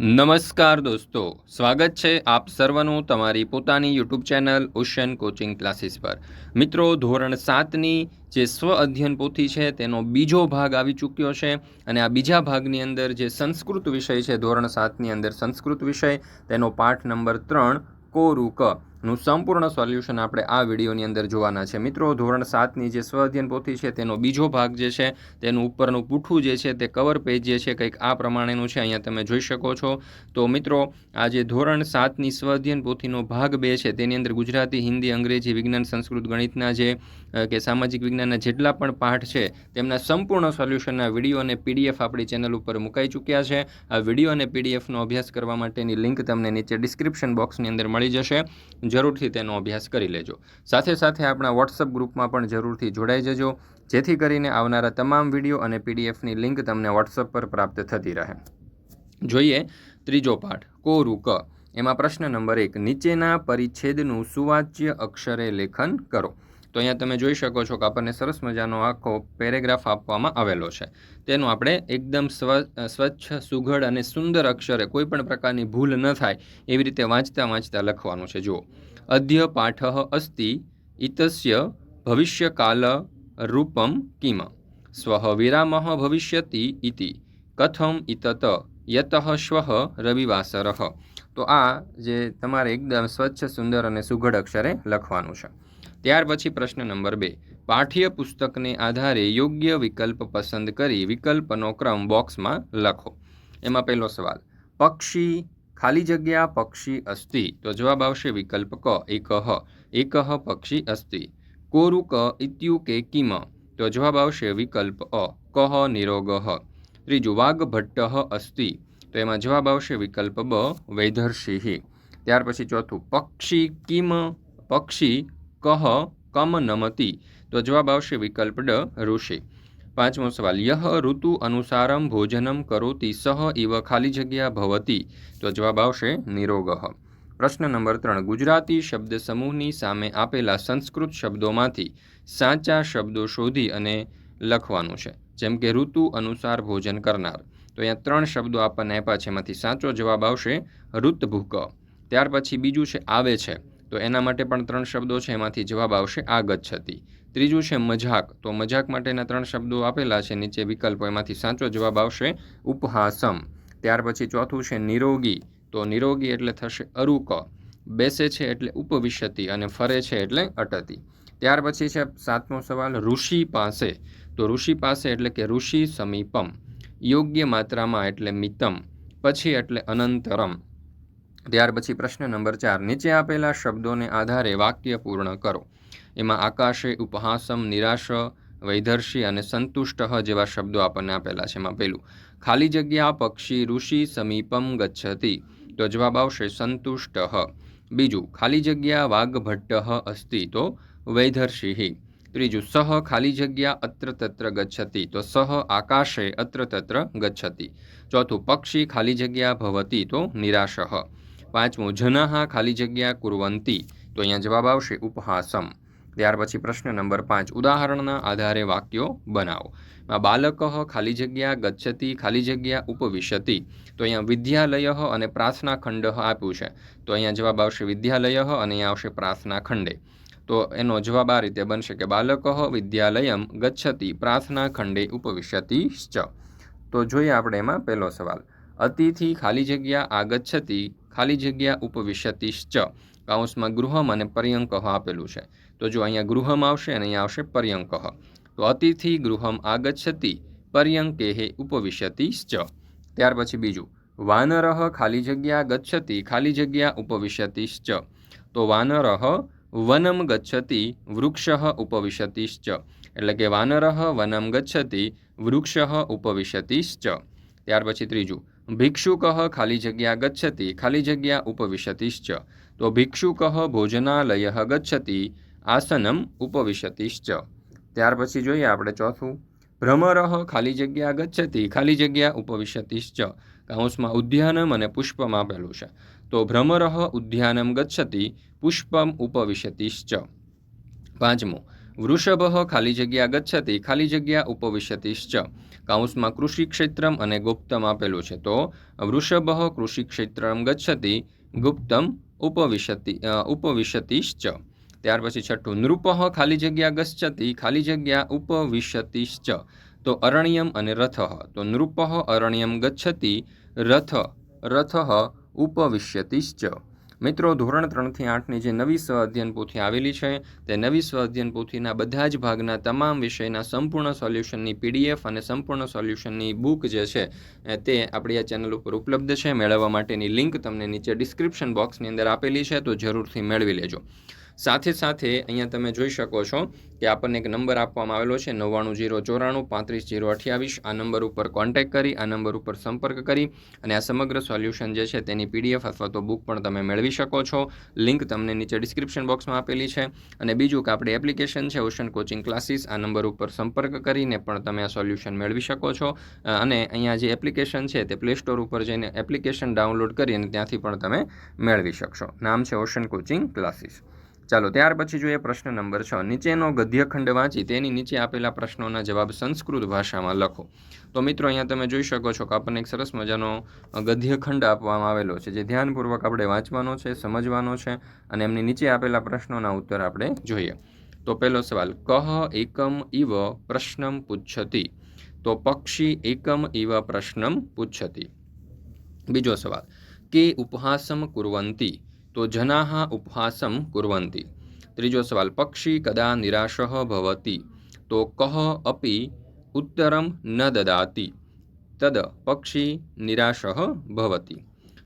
નમસ્કાર દોસ્તો, સ્વાગત છે આપ સર્વનું તમારી પોતાની YouTube channel Ocean Coaching Classes પર. મિત્રો, ધોરણ સાતની જે સ્વ અધ્યયન પોથી છે, તેનો બીજો ભાગ આવી ચૂક્યો છે અને આ બીજા ભાગની અંદર જે સંસ્કૃત વિષય છે, ધોરણ સાતની અંદર સંસ્કૃત વિષય, તેનો પાઠ નંબર ત્રણ કોરુ ક નું સંપૂર્ણ સોલ્યુશન આપણે આ વિડીયોની અંદર જોવાના છે. મિત્રો, ધોરણ સાતની જે સ્વ અધ્યયન પોથી છે, તેનો બીજો ભાગ જે છે, તેનું ઉપરનું પૂઠું જે છે, તે કવર પેજ જે છે, કંઈક આ પ્રમાણેનું છે, અહીંયા તમે જોઈ શકો છો. તો મિત્રો, આ જે ધોરણ સાતની સ્વ અધ્યયન પોથીનો ભાગ બે છે, તેની અંદર ગુજરાતી, હિન્દી, અંગ્રેજી, વિજ્ઞાન, સંસ્કૃત, ગણિતના જે કે સામાજિક વિજ્ઞાનના જેટલા પણ પાઠ છે, તેમના સંપૂર્ણ સોલ્યુશનના વીડિયો અને પીડીએફ આપણી ચેનલ ઉપર મુકાઈ ચૂક્યા છે. આ વીડિયો અને પીડીએફનો અભ્યાસ કરવા માટેની લિંક તમને નીચે ડિસ્ક્રિપ્શન બોક્સની અંદર મળી જશે. જરૂરથી તેનો અભ્યાસ કરી લેજો. સાથે સાથે આપણા વોટ્સઅપ ગ્રુપમાં પણ જરૂરથી જોડાઈ જજો, જેથી કરીને આવનારા તમામ વીડિયો અને પીડીએફની લિંક તમને વોટ્સઅપ પર પ્રાપ્ત થતી રહે. જોઈએ ત્રીજો પાઠ કોરુ ક એમાં પ્રશ્ન નંબર એક, નીચેના પરિચ્છેદનું સુવાચ્ય અક્ષરે લેખન કરો. તો અહીંયા તમે જોઈ શકો છો કે આપણને સરસ મજાનો આખો પેરેગ્રાફ આપવામાં આવેલો છે. તેનું આપણે એકદમ સ્વ સ્વચ્છ, સુઘડ અને સુંદર અક્ષરે કોઈ પણ પ્રકારની ભૂલ ન થાય એવી રીતે વાંચતા વાંચતા લખવાનું છે. જુઓ. અધ્ય પાઠ અસ્તિ ઇતસ્ય ભવિષ્યકાલ રૂપમ કિમ. સ્વ વિરામ ભવિષ્યતિ ઇતિ. કથમ ઇતત યતઃ શ્વ રવિવાસર. તો આ જે તમારે એકદમ સ્વચ્છ, સુંદર અને સુઘડ અક્ષરે લખવાનું છે. ત્યાર પછી પ્રશ્ન નંબર બે. પાઠ્ય પુસ્તકને આધારે યોગ્ય વિકલ્પ પસંદ કરી વિકલ્પનો ક્રમ બોક્સમાં લખો. એમાં પહેલો સવાલ, પક્ષી, ખાલી જગ્યા, પક્ષી અસ્તિ તો જવાબ આવશે વિકલ્પ ક એકહ એકહ પક્ષી અસ્તિ કોરુક ઇત્યુકે કિમ? તો જવાબ આવશે વિકલ્પ અ કહ નિરોગહ ત્રીજું વાઘ ભટ્ટ અસ્તિ તો એમાં જવાબ આવશે વિકલ્પ બ વૈધર્ષિ ત્યાર પછી ચોથું, પક્ષી કિમ? પક્ષી કહ કમ નમતી તો જવાબ આવશે વિકલ્પ ડ ઋષિ પાંચમો સવાલ યહ ઋતુ અનુસારમ ભોજનમ કરોતિ સહ ઇવ ખાલી જગ્યા ભવતી તો જવાબ આવશે નિરોગહ પ્રશ્ન નંબર ત્રણ ગુજરાતી શબ્દ સમૂહની સામે આપેલા સંસ્કૃત શબ્દોમાંથી સાચા શબ્દો શોધી અને લખવાનું છે, જેમ કે ઋતુ અનુસાર ભોજન કરનાર. તો અહીંયા ત્રણ શબ્દો આપણને આપ્યા છે, એમાંથી સાચો જવાબ આવશે ઋતભૂક. ત્યાર પછી બીજું છે, આવે છે. તો એના માટે પણ ત્રણ શબ્દો છે, એમાંથી જવાબ આવશે આગચ્છતી ત્રીજું છે મજાક. તો મજાક માટેના ત્રણ શબ્દો આપેલા છે, નીચે વિકલ્પો એમાંથી સાચો જવાબ આવશે ઉપહાસમ. ત્યાર પછી ચોથું છે નિરોગી. તો નિરોગી એટલે થશે અરુક. બેસે છે એટલે ઉપવિશતી અને ફરે છે એટલે અટતી. ત્યાર પછી છે સાતમો સવાલ, ઋષિ પાસે. તો ઋષિ પાસે એટલે કે ઋષિ સમીપમ. યોગ્ય માત્રામાં એટલે મિતમ. પછી એટલે અનંતરમ. ત્યાર પછી પ્રશ્ન નંબર ચાર. નીચે આપેલા શબ્દોને આધારે વાક્ય પૂર્ણ કરો. એમાં આકાશે ઉપહાસમ, નિરાશ, વૈધર્ષી અને સંતુષ્ટ જેવા શબ્દો આપણને આપેલા છે. એમાં પહેલું, ખાલી જગ્યા પક્ષી ઋષિ સમીપમ ગચ્છતી. તો જવાબ આવશે સંતુષ્ટ. બીજું, ખાલી જગ્યા વાઘભટ્ટ અસ્તિ. તો વૈધર્ષિ. ત્રીજું, સહ ખાલી જગ્યા અત્ર તત્ર ગચ્છતી. તો સહ આકાશે અત્ર તત્ર ગચ્છતી. ચોથું, પક્ષી ખાલી જગ્યા ભવતી. તો નિરાશઃ. પાંચમું, જનાહા ખાલી જગ્યા કુર્વંતી. તો અહીંયા જવાબ આવશે ઉપહાસમ. ત્યાર પછી પ્રશ્ન નંબર પાંચ, ઉદાહરણના આધારે વાક્યો બનાવો. બાલક ખાલી જગ્યા, ગચ્છતિ ખાલી જગ્યા, ઉપવિશતિ. તો અહીંયા વિદ્યાલય અને પ્રાર્થના ખંડ આપ્યું છે. તો અહીંયા જવાબ આવશે વિદ્યાલય અને અહીંયા આવશે પ્રાર્થના ખંડે તો એનો જવાબ આ રીતે બનશે કે બાલક વિદ્યાલયમ, ગચ્છતિ પ્રાર્થના ખંડે ઉપવિશતિ ચ તો જોઈએ આપણે એમાં પહેલો સવાલ. અતિથિ ખાલી જગ્યા આગચ્છતિ ખાલી જગ્યા ઉપવિશતીશ ચ કાઉન્સમાં ગૃહમ અને પર્યંકહ આપેલું છે. તો જો અહીંયા ગૃહમ આવશે અને અહીંયા આવશે પર્યંકહ તો અતિથિ ગૃહમ પર્યંકે હે ઉપવિશતીશ્ચ. ચ ત્યાર પછી બીજું વાનરહ ખાલી જગ્યા ગચ્છતિ, ખાલી જગ્યા ઉપવિશતીશ ચ તો વાનરહ વનમ ગચ્છતિ, વૃક્ષ ઉપવિશતિ ચ એટલે કે વાનરહ વનમ ગચ્છતિ, વૃક્ષ ઉપવિશતિ ચ ત્યાર પછી ત્રીજું ભિક્ષુકઃ ખાલી જગ્યા ગચ્છતિ, ખાલી જગ્યા ઉપવિશતિશ્ચ. તો ભિક્ષુકઃ ભોજનાલય ગચ્છતિ, આસનમ ઉપવિશતિશ્ચ. ત્યાર પછી જોઈએ આપણે ચોથું. ભ્રમરઃ ખાલી જગ્યા ગચ્છતિ, ખાલી જગ્યા ઉપવિશતિશ્ચ. કૌંસમાં ઉદ્યાનમ અને પુષ્પમ આપેલું છે. તો ભ્રમરઃ ઉદ્યાનમ ગચ્છતિ, પુષ્પમ ઉપવિશતિશ્ચ. પાંચમું. વૃષભ ખાલી જગ્યા ગચ્છતિ, ખાલી જગ્યા ઉપવિશતિશ્ચ. કાઉન્સમાં કૃષિ ક્ષેત્રમ અને ગુપ્તમ આપેલું છે. તો વૃષભ કૃષિ ક્ષેત્રમ ગચ્છતિ, ગુપ્તમ ઉપવિશતિ ઉપવિશતિશ્ચ. ત્યાર પછી છઠ્ઠું, નૃપ ખાલી જગ્યા ગચ્છતિ, ખાલી જગ્યા ઉપવિશતિશ્ચ. તો અરણ્યમ અને રથ. તો નૃપ અરણ્યમ ગચ્છતિ, રથ રથ ઉપવિશ્યતિશ્ચ મિત્રો, ધોરણ ત્રણથી આઠની જે નવી સ્વ અધ્યયન પોથી આવેલી છે, તે નવી સ્વ અધ્યયન પોથીના બધા જ ભાગના તમામ વિષયના સંપૂર્ણ સોલ્યુશનની પીડીએફ અને સંપૂર્ણ સોલ્યુશનની બુક જે છે તે આપણી આ ચેનલ ઉપર ઉપલબ્ધ છે. મેળવવા માટેની લિંક તમને નીચે ડિસ્ક્રિપ્શન બોક્સની અંદર આપેલી છે, તો જરૂરથી મેળવી લેજો. સાથે સાથે અહીંયા તમે જોઈ શકો છો કે આપણને એક નંબર આપવામાં આવેલો છે નવ્વાણું જીરો ચોરાણું પાંત્રીસ જીરો અઠ્યાવીસ. આ નંબર ઉપર કોન્ટેક્ટ કરી, આ નંબર ઉપર સંપર્ક કરી અને આ સમગ્ર સોલ્યુશન જે છે તેની પીડીએફ અથવા તો બુક પણ તમે મેળવી શકો છો. લિંક તમને નીચે ડિસ્ક્રિપ્શન બોક્સમાં આપેલી છે. અને બીજું કે આપણી એપ્લિકેશન છે ઓશન કોચિંગ ક્લાસીસ આ નંબર ઉપર સંપર્ક કરીને પણ તમે આ સોલ્યુશન મેળવી શકો છો. અને અહીંયા જે એપ્લિકેશન છે તે પ્લે સ્ટોર ઉપર જઈને એપ્લિકેશન ડાઉનલોડ કરી અને ત્યાંથી પણ તમે મેળવી શકશો. નામ છે ઓશન કોચિંગ ક્લાસીસ ચાલો, ત્યાર પછી જોઈએ પ્રશ્ન નંબર છ. નીચેનો ગદ્યખંડ વાંચી તેની નીચે આપેલા પ્રશ્નોના જવાબ સંસ્કૃત ભાષામાં લખો. તો મિત્રો, અહીંયા તમે જોઈ શકો છો કે આપણને એક સરસ મજાનો ગદ્યખંડ આપવામાં આવેલો છે, જે ધ્યાનપૂર્વક આપણે વાંચવાનો છે, સમજવાનો છે અને એમની નીચે આપેલા પ્રશ્નોના ઉત્તર આપણે જોઈએ. તો પહેલો સવાલ, કહ એકમ ઇવ પ્રશ્નમ પૂછતી તો પક્ષી એકમ ઇવ પ્રશ્નમ પૂછતી બીજો સવાલ, કે ઉપહાસમ કુર્વન્તિ તો જનાઃ ઉપહાસમ કુર્વन्ति ત્રીજો સવાલ, પક્ષી કદા નિરાશ ભવતી? તો કહ અપી ઉત્તરમ ન દદાતી? તદ, પક્ષી નિરાશ ભવતી.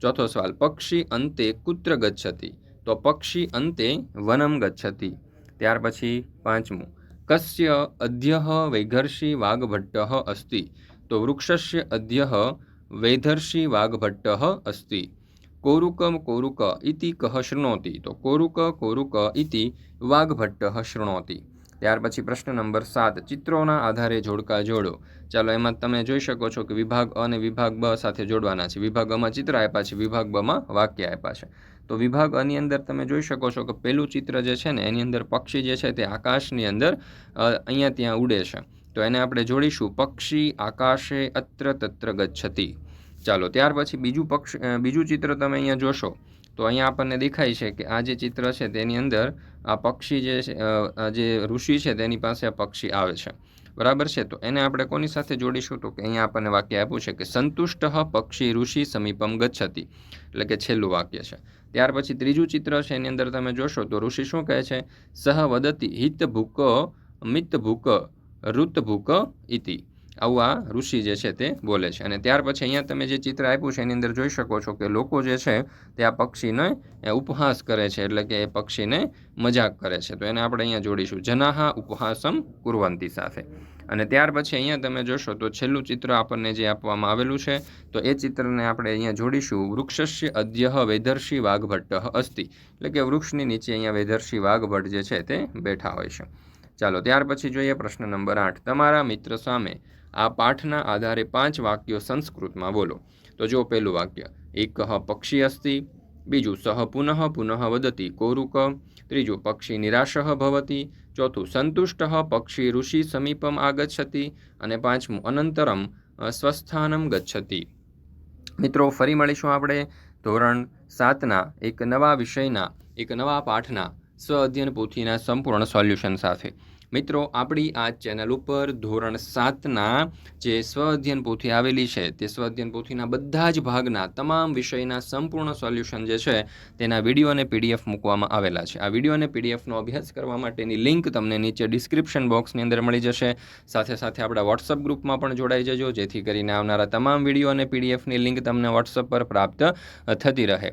ચોથો સવાલ, પક્ષી અંતે કુત્ર ગચ્છતી? તો પક્ષી અંતે વનમ ગચ્છતી. ત્યાર પછી પાંચમું, કસ્ય અધ્ય વૈઘર્ષી વાઘભટ્ટ અસ્તિ? તો વૃક્ષસ્ય અધ્ય વૈધર્ષી વાઘભટ્ટ અસ્તિ. કોરુકમ કોરુક ઇતિ કહ શૃણોતી તો કોરુક કોરુક ઇતિ વાઘભટ્ટઃ શૃણોતી ત્યાર પછી પ્રશ્ન નંબર સાત, ચિત્રોના આધારે જોડકા જોડો। ચાલો એમાં તમે જોઈ શકો છો કે વિભાગ અ અને વિભાગ બ સાથે જોડવાના છે. વિભાગ અમાં ચિત્ર આપ્યા છે, વિભાગ બમાં વાક્ય આપ્યા છે. તો વિભાગ અની અંદર તમે જોઈ શકો છો કે પહેલું ચિત્ર જે છે ને, એની અંદર પક્ષી જે છે તે આકાશની અંદર અહીંયા ત્યાં ઉડે છે. તો એને આપણે જોડીશું, પક્ષી આકાશે અત્ર તત્ર ગચ્છતિ. ચાલો, ત્યાર પછી બીજું પક્ષ બીજું ચિત્ર તમે અહીંયા જોશો, તો અહીંયા આપણને દેખાય છે કે આ જે ચિત્ર છે તેની અંદર આ પક્ષી જે છે જે ઋષિ છે તેની પાસે આ પક્ષી આવે છે. બરાબર છે? તો એને આપણે કોની સાથે જોડીશું? તો કે અહીંયા આપણને વાક્ય આપ્યું છે કે સંતુષ્ટ પક્ષી ઋષિ સમીપમ ગચ્છતી, એટલે કે છેલ્લું વાક્ય છે. ત્યાર પછી ત્રીજું ચિત્ર છે એની અંદર તમે જોશો, તો ઋષિ શું કહે છે? સહ વદતી હિત ભૂક મિત ભૂક ઋત ભૂક ઇતિ. આવું આ ઋષિ જે છે તે બોલે છે. અને ત્યાર પછી અહીંયા તમે જે ચિત્ર આપ્યું છે, એની અંદર જોઈ શકો છો કે લોકો જે છે તે આ પક્ષીને ઉપહાસ કરે છે, એટલે કે એ પક્ષીને મજાક કરે છે. તો એને આપણે અહીંયા જોડીશું. જનાહા ઉપહાસમ કુર્વંતી સાથે. અને ત્યાર પછી અહીંયા તમે જોશો તો છેલ્લું ચિત્ર આપણને જે આપવામાં આવેલું છે, તો એ ચિત્રને આપણે અહીંયા જોડીશું. વૃક્ષસ્ય અદ્યઃ વેધર્ષી વાઘભટ્ટ અસ્તિ. એટલે કે વૃક્ષની નીચે અહીંયા વેધર્ષી વાઘભટ્ટ જે છે તે બેઠા હોય છે. ચાલો, ત્યાર પછી જોઈએ પ્રશ્ન નંબર આઠ. તમારા મિત્ર સામે આ પાઠના આધારે પાંચ વાક્યો સંસ્કૃતમાં બોલો. તો જો પહેલું વાક્ય. એક પક્ષી અસ્તિ, બીજું સહ પુનઃ પુનઃ વદતિ કોરુક, ત્રીજું પક્ષી નિરાશ ભવતિ, ચોથું સંતુષ્ટ પક્ષી ઋષિ સમીપમ આગચ્છતિ અને પાંચમું અનંતરમ સ્વસ્થાનમ ગચ્છતિ. મિત્રો, ફરી મળીશું આપણે ધોરણ સાતના એક નવા વિષયના, એક નવા પાઠના સ્વ અધ્યયન પોથીના સંપૂર્ણ સોલ્યુશન સાથે. મિત્રો, આપણી આ ચેનલ ઉપર ધોરણ સાતના જે સ્વ અધ્યયન પોથી આવેલી છે, તે સ્વ અધ્યયન પોથીના બધા જ ભાગના તમામ વિષયના સંપૂર્ણ સોલ્યુશન જે છે, તેના વીડિયો અને પીડીએફ મૂકવામાં આવેલા છે. આ વીડિયો અને પીડીએફનો અભ્યાસ કરવા માટેની લિંક તમને નીચે ડિસ્ક્રિપ્શન બોક્સની અંદર મળી જશે. સાથે સાથે આપણા વોટ્સઅપ ગ્રુપમાં પણ જોડાઈ જજો, જેથી કરીને આવનારા તમામ વીડિયો અને પીડીએફની લિંક તમને વોટ્સઅપ પર પ્રાપ્ત થતી રહે.